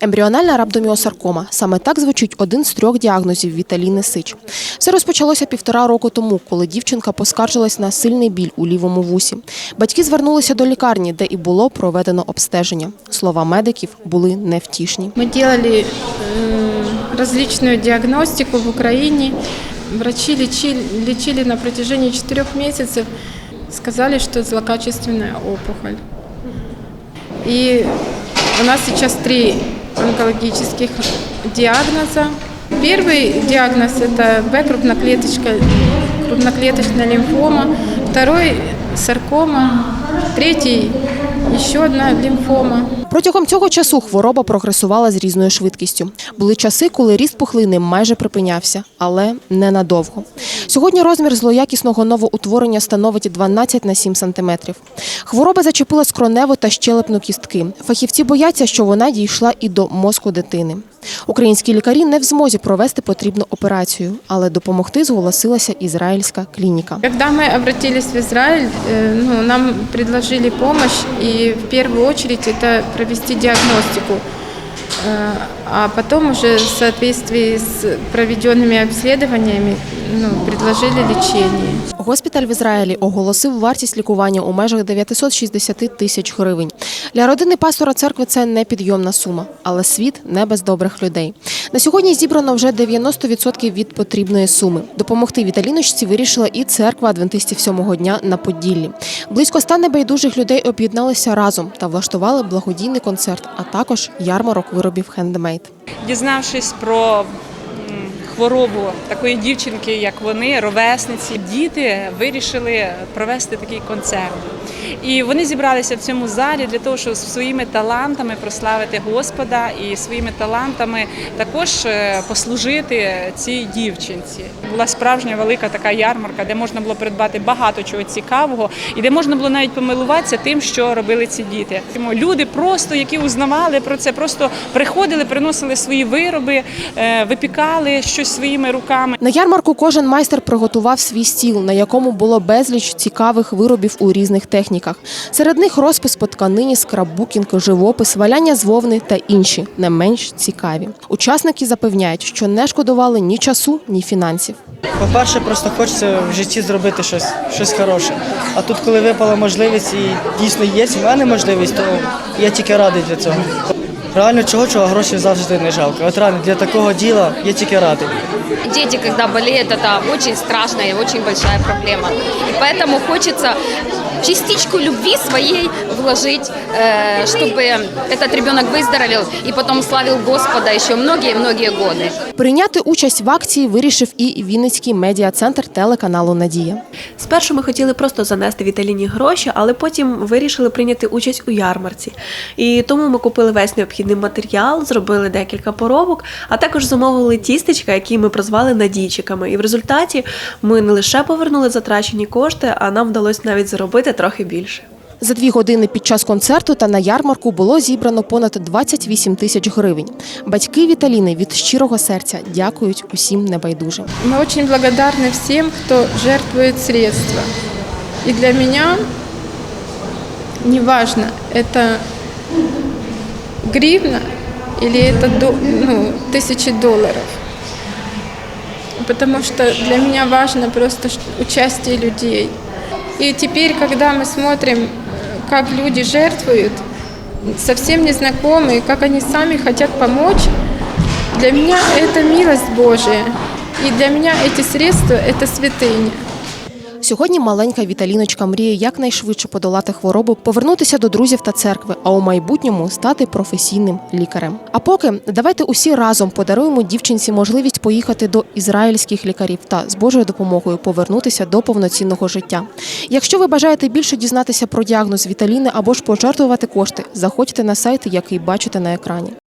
Ембріональна рhabdomyosarcoma – саме так звучить один з трьох діагнозів Віталіни Сич. Все розпочалося півтора року тому, коли дівчинка поскаржилась на сильний біль у лівому вусі. Батьки звернулися до лікарні, де і було проведено обстеження. Слова медиків були невтішні. Мы делали э, различную диагностику в Украине. Врачи лечили, лечили на протяжении четырех месяцев. Сказали, что злокачественная опухоль. И у нас сейчас три онкологических диагноза. Первый диагноз – это Б крупноклеточная лимфома. Второй – саркома. Третий – еще одна лимфома. Протягом цього часу хвороба прогресувала з різною швидкістю. Були часи, коли ріст пухлини майже припинявся, але ненадовго. Сьогодні розмір злоякісного новоутворення становить 12 на 7 сантиметрів. Хвороба зачепила скроневу та щелепну кістки. Фахівці бояться, що вона дійшла і до мозку дитини. Українські лікарі не в змозі провести потрібну операцію, але допомогти зголосилася ізраїльська клініка. Когда мы обратились в Израиль, э, ну, нам предложили помощь, и в первую очередь это провести диагностику, Э, а потом уже в соответствии с проведенными обследованиями ну, предложили лечение. Госпіталь в Ізраїлі оголосив вартість лікування у межах 960 тисяч гривень. Для родини пастора церкви це непідйомна сума, але світ не без добрих людей. На сьогодні зібрано вже 90% від потрібної суми. Допомогти Віталіночці вирішила і церква адвентистів сьомого дня на Поділлі. Близько ста небайдужих людей об'єдналися разом та влаштували благодійний концерт, а також ярмарок виробів хендмейд. Дізнавшись про хворобу такої дівчинки, як вони, ровесниці, діти вирішили провести такий концерт. І вони зібралися в цьому залі для того, щоб своїми талантами прославити Господа і своїми талантами також е, послужити цій дівчинці. Була справжня велика така ярмарка, де можна було придбати багато чого цікавого, і де можна було навіть помилуватися тим, що робили ці діти. Люди просто, які узнавали про це, просто приходили, приносили свої вироби, е, випікали щось своїми руками. На ярмарку кожен майстер приготував свій стіл, на якому було безліч цікавих виробів у різних техніках. Серед них розпис по тканині, скраббукінг, живопис, валяння з вовни та інші, не менш цікаві. Учасники запевняють, що не шкодували ні часу, ні фінансів. По-перше, просто хочеться в житті зробити щось, щось хороше. А тут, коли випала можливість і дійсно є в мене можливість, то я тільки радий для цього. Реально чого, чого гроші завжди не жалко. От реально для такого діла я тільки радий. Дети, когда болеют, это очень страшная и очень большая проблема. И поэтому хочется частичку любви своей вложить, э, чтобы этот ребенок выздоровел и потом славил Господа еще многие-многие годы. Прийняти участь в акції вирішив і Вінницький медіа-центр телеканалу Надія. Спершу ми хотіли просто занести Віталіні гроші, але потім вирішили прийняти участь у ярмарці. І тому ми купили весь необхідний матеріал, зробили декілька поробок, а також замовили тістечка, які ми прозвали надійчиками. І в результаті ми не лише повернули затрачені кошти, а нам вдалося навіть заробити трохи більше. За дві години під час концерту та на ярмарку було зібрано понад 28 тисяч гривень. Батьки Віталіни від щирого серця дякують усім небайдужим. Мы очень благодарны всем, кто жертвует средства. И для меня неважно, это гривна или это до- ну, тысячи долларов. Потому что для меня важно просто участие людей. И теперь, когда мы смотрим, как люди жертвуют, совсем незнакомые, как они сами хотят помочь, для меня это милость Божия. И для меня эти средства – это святыня. Сьогодні маленька Віталіночка мріє якнайшвидше подолати хворобу, повернутися до друзів та церкви, а у майбутньому стати професійним лікарем. А поки давайте усі разом подаруємо дівчинці можливість поїхати до ізраїльських лікарів та з Божою допомогою повернутися до повноцінного життя. Якщо ви бажаєте більше дізнатися про діагноз Віталіни або ж пожертвувати кошти, заходьте на сайт, який бачите на екрані.